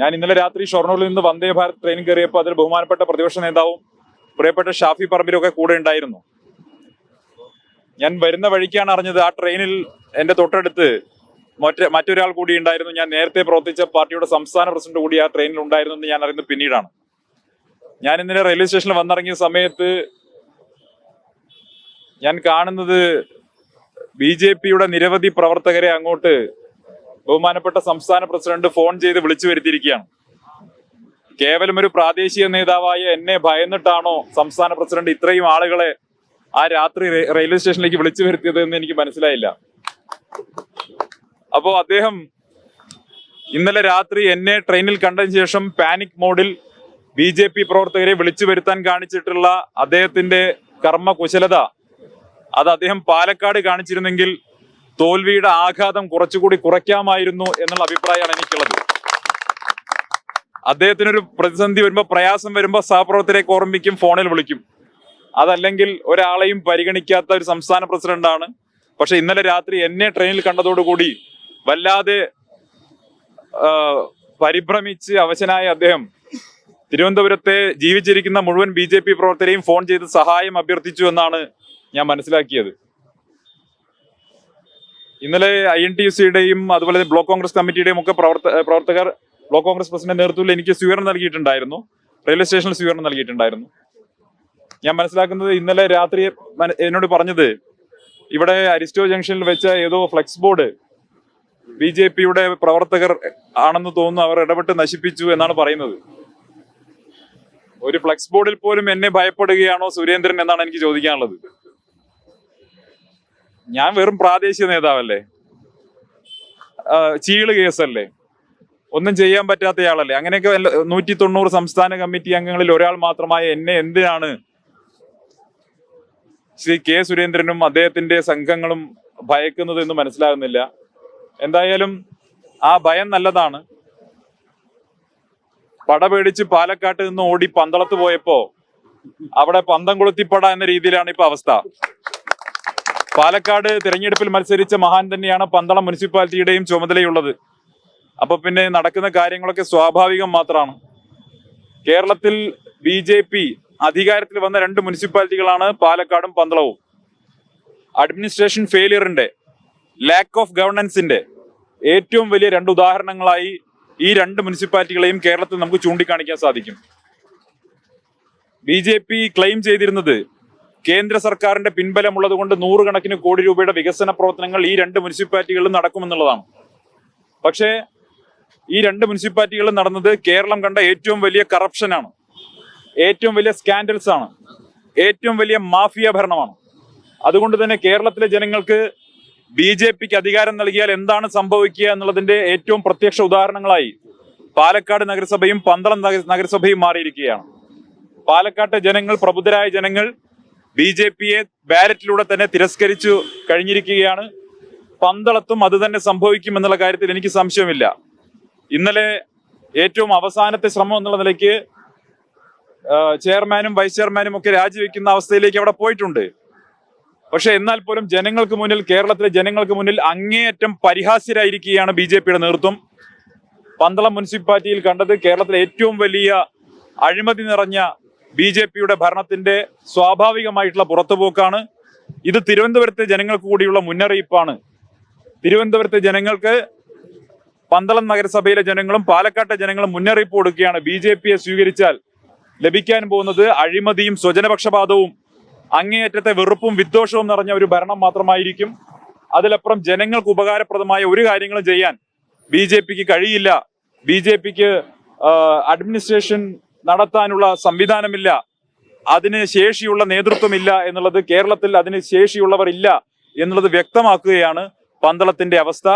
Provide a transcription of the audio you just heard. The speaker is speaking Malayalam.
ഞാൻ ഇന്നലെ രാത്രി ഷൊർണൂരിൽ നിന്ന് വന്ദേ ഭാരത് ട്രെയിൻ കയറിയപ്പോൾ അതിൽ ബഹുമാനപ്പെട്ട പ്രതിപക്ഷ നേതാവും പ്രിയപ്പെട്ട ഷാഫി പറമ്പിലും ഒക്കെ കൂടെ ഉണ്ടായിരുന്നു. ഞാൻ വരുന്ന വഴിക്കാണ് അറിഞ്ഞത് ആ ട്രെയിനിൽ എന്റെ തൊട്ടടുത്ത് മറ്റേ മറ്റൊരാൾ കൂടി ഉണ്ടായിരുന്നു. ഞാൻ നേരത്തെ പ്രവർത്തിച്ച പാർട്ടിയുടെ സംസ്ഥാന പ്രസിഡന്റ് കൂടി ആ ട്രെയിനിൽ ഉണ്ടായിരുന്നു എന്ന് ഞാൻ അറിയുന്നത് പിന്നീടാണ്. ഞാൻ ഇന്നലെ റെയിൽവേ സ്റ്റേഷനിൽ വന്നിറങ്ങിയ സമയത്ത് ഞാൻ കാണുന്നത് ബി ജെ പിയുടെ നിരവധി പ്രവർത്തകരെ അങ്ങോട്ട് ബഹുമാനപ്പെട്ട സംസ്ഥാന പ്രസിഡന്റ് ഫോൺ ചെയ്ത് വിളിച്ചു വരുത്തിയിരിക്കുകയാണ്. കേവലം ഒരു പ്രാദേശിക നേതാവായ എന്നെ ഭയന്നിട്ടാണോ സംസ്ഥാന പ്രസിഡന്റ് ഇത്രയും ആളുകളെ ആ രാത്രി റെയിൽവേ സ്റ്റേഷനിലേക്ക് വിളിച്ചു വരുത്തിയത് എന്ന് എനിക്ക് മനസ്സിലായില്ല. അപ്പോ അദ്ദേഹം ഇന്നലെ രാത്രി എന്നെ ട്രെയിനിൽ കണ്ടതിന് ശേഷം പാനിക് മോഡിൽ ബി ജെ പി പ്രവർത്തകരെ വിളിച്ചു വരുത്താൻ കാണിച്ചിട്ടുള്ള അദ്ദേഹത്തിന്റെ കർമ്മ കുശലത അത് അദ്ദേഹം പാലക്കാട് കാണിച്ചിരുന്നെങ്കിൽ തോൽവിയുടെ ആഘാതം കുറച്ചുകൂടി കുറയ്ക്കാമായിരുന്നു എന്നുള്ള അഭിപ്രായമാണ് എനിക്കുള്ളത്. അദ്ദേഹത്തിനൊരു പ്രതിസന്ധി വരുമ്പോൾ പ്രയാസം വരുമ്പോൾ സഹപ്രവർത്തകരെ ഓർമ്മിക്കും ഫോണിൽ വിളിക്കും. അതല്ലെങ്കിൽ ഒരാളെയും പരിഗണിക്കാത്ത ഒരു സംസ്ഥാന പ്രസിഡന്റാണ്. പക്ഷെ ഇന്നലെ രാത്രി എന്നെ ട്രെയിനിൽ കണ്ടതോടുകൂടി വല്ലാതെ പരിഭ്രമിച്ച് അവശനായ അദ്ദേഹം തിരുവനന്തപുരത്തെ ജീവിച്ചിരിക്കുന്ന മുഴുവൻ ബി പ്രവർത്തകരെയും ഫോൺ ചെയ്ത് സഹായം അഭ്യർത്ഥിച്ചു എന്നാണ് ഞാൻ മനസ്സിലാക്കിയത്. ഇന്നലെ ഐ എൻ ടി സിയുടെയും അതുപോലെ ബ്ലോക്ക് കോൺഗ്രസ് കമ്മിറ്റിയുടെയും ഒക്കെ പ്രവർത്തകർ ബ്ലോക്ക് കോൺഗ്രസ് പ്രസിഡന്റ് നേതൃത്വത്തിൽ എനിക്ക് സ്വീകരണം നൽകിയിട്ടുണ്ടായിരുന്നു. റെയിൽവേ സ്റ്റേഷനിൽ സ്വീകരണം നൽകിയിട്ടുണ്ടായിരുന്നു. ഞാൻ മനസ്സിലാക്കുന്നത് ഇന്നലെ രാത്രി എന്നോട് പറഞ്ഞത് ഇവിടെ അരിസ്റ്റോ ജംഗ്ഷനിൽ വെച്ച ഏതോ ഫ്ലെക്സ് ബോർഡ് ബി ജെ പിയുടെ പ്രവർത്തകർ ആണെന്ന് തോന്നുന്നു അവർ ഇടപെട്ട് നശിപ്പിച്ചു എന്നാണ് പറയുന്നത്. ഒരു ഫ്ലെക്സ് ബോർഡിൽ പോലും എന്നെ ഭയപ്പെടുകയാണോ സുരേന്ദ്രൻ എന്നാണ് എനിക്ക് ചോദിക്കാനുള്ളത്. ഞാൻ വെറും പ്രാദേശിക നേതാവല്ലേ? ചീൾ കേസല്ലേ? ഒന്നും ചെയ്യാൻ പറ്റാത്തയാളല്ലേ അങ്ങനെയൊക്കെ നൂറ്റി തൊണ്ണൂറ് സംസ്ഥാന കമ്മിറ്റി അംഗങ്ങളിൽ ഒരാൾ മാത്രമായ എന്നെ എന്തിനാണ് ശ്രീ കെ സുരേന്ദ്രനും അദ്ദേഹത്തിന്റെ സംഘങ്ങളും ഭയക്കുന്നത് എന്ന് മനസ്സിലാകുന്നില്ല. എന്തായാലും ആ ഭയം നല്ലതാണ്. പട പേടിച്ച് പാലക്കാട്ട് നിന്ന് ഓടി പന്തളത്ത് പോയപ്പോ അവിടെ പന്തം കൊളുത്തിപ്പട എന്ന രീതിയിലാണ് ഇപ്പൊ അവസ്ഥ. പാലക്കാട് തിരഞ്ഞെടുപ്പിൽ മത്സരിച്ച മഹാൻ തന്നെയാണ് പന്തളം മുനിസിപ്പാലിറ്റിയുടെയും ചുമതലയുള്ളത്. അപ്പൊ പിന്നെ നടക്കുന്ന കാര്യങ്ങളൊക്കെ സ്വാഭാവികം മാത്രമാണ്. കേരളത്തിൽ ബി ജെ പി അധികാരത്തിൽ വന്ന രണ്ട് മുനിസിപ്പാലിറ്റികളാണ് പാലക്കാടും പന്തളവും. അഡ്മിനിസ്ട്രേഷൻ ഫെയിലിയറിന്റെ ലാക്ക് ഓഫ് ഗവർണൻസിന്റെ ഏറ്റവും വലിയ രണ്ട് ഉദാഹരണങ്ങളായി ഈ രണ്ട് മുനിസിപ്പാലിറ്റികളെയും കേരളത്തിൽ നമുക്ക് ചൂണ്ടിക്കാണിക്കാൻ സാധിക്കും. ബി ജെ പി ക്ലെയിം ചെയ്തിരുന്നത് കേന്ദ്ര സർക്കാരിന്റെ പിൻബലമുള്ളത് കൊണ്ട് നൂറുകണക്കിന് കോടി രൂപയുടെ വികസന പ്രവർത്തനങ്ങൾ ഈ രണ്ട് മുനിസിപ്പാലിറ്റികളിലും നടക്കുമെന്നുള്ളതാണ്. പക്ഷേ ഈ രണ്ട് മുനിസിപ്പാലിറ്റികളിൽ നടന്നത് കേരളം കണ്ട ഏറ്റവും വലിയ കറപ്ഷനാണ്. ഏറ്റവും വലിയ സ്കാൻഡൽസ് ആണ് ഏറ്റവും വലിയ മാഫിയ ഭരണമാണ്. അതുകൊണ്ട് തന്നെ കേരളത്തിലെ ജനങ്ങൾക്ക് ബി ജെ പിക്ക് അധികാരം നൽകിയാൽ എന്താണ് സംഭവിക്കുക എന്നുള്ളതിന്റെ ഏറ്റവും പ്രത്യക്ഷ ഉദാഹരണങ്ങളായി പാലക്കാട് നഗരസഭയും പന്തളം നഗരസഭയും മാറിയിരിക്കുകയാണ്. പാലക്കാട്ടെ ജനങ്ങൾ പ്രബുദ്ധരായ ജനങ്ങൾ ബി ജെ പിയെ ബാലറ്റിലൂടെ തന്നെ തിരസ്കരിച്ചു കഴിഞ്ഞിരിക്കുകയാണ്. പന്തളത്തും അത് തന്നെ സംഭവിക്കും എന്നുള്ള കാര്യത്തിൽ എനിക്ക് സംശയമില്ല. ഇന്നലെ ഏറ്റവും അവസാനത്തെ ശ്രമം എന്നുള്ള നിലയ്ക്ക് ചെയർമാനും വൈസ് ചെയർമാനും ഒക്കെ രാജിവെക്കുന്ന അവസ്ഥയിലേക്ക് അവിടെ പോയിട്ടുണ്ട്. പക്ഷെ എന്നാൽ പോലും ജനങ്ങൾക്ക് മുന്നിൽ കേരളത്തിലെ ജനങ്ങൾക്ക് മുന്നിൽ അങ്ങേയറ്റം പരിഹാസ്യരായിരിക്കുകയാണ് ബി ജെ പിയുടെ നേതൃത്വം. പന്തളം മുനിസിപ്പാലിറ്റിയിൽ കണ്ടത് കേരളത്തിലെ ഏറ്റവും വലിയ അഴിമതി നിറഞ്ഞ ബി ജെ പിയുടെ ഭരണത്തിന്റെ സ്വാഭാവികമായിട്ടുള്ള പുറത്തുപോക്കാണ്. ഇത് തിരുവനന്തപുരത്തെ ജനങ്ങൾക്ക് കൂടിയുള്ള മുന്നറിയിപ്പാണ്. തിരുവനന്തപുരത്തെ ജനങ്ങൾക്ക് പന്തളം നഗരസഭയിലെ ജനങ്ങളും പാലക്കാട്ടെ ജനങ്ങളും മുന്നറിയിപ്പ് കൊടുക്കുകയാണ്. ബി ജെ പിയെ സ്വീകരിച്ചാൽ ലഭിക്കാൻ പോകുന്നത് അഴിമതിയും സ്വജനപക്ഷപാതവും അങ്ങേയറ്റത്തെ വെറുപ്പും വിദ്വേഷവും നിറഞ്ഞ ഒരു ഭരണം മാത്രമായിരിക്കും. അതിലപ്പുറം ജനങ്ങൾക്ക് ഉപകാരപ്രദമായ ഒരു കാര്യങ്ങളും ചെയ്യാൻ ബി ജെ പിക്ക് കഴിയില്ല. ബി ജെ പിക്ക് അഡ്മിനിസ്ട്രേഷൻ നടത്താനുള്ള സംവിധാനമില്ല. അതിന് ശേഷിയുള്ള നേതൃത്വമില്ല എന്നുള്ളത് കേരളത്തിൽ അതിന് ശേഷിയുള്ളവർ ഇല്ല എന്നുള്ളത് വ്യക്തമാക്കുകയാണ് പന്തളത്തിന്റെ അവസ്ഥ.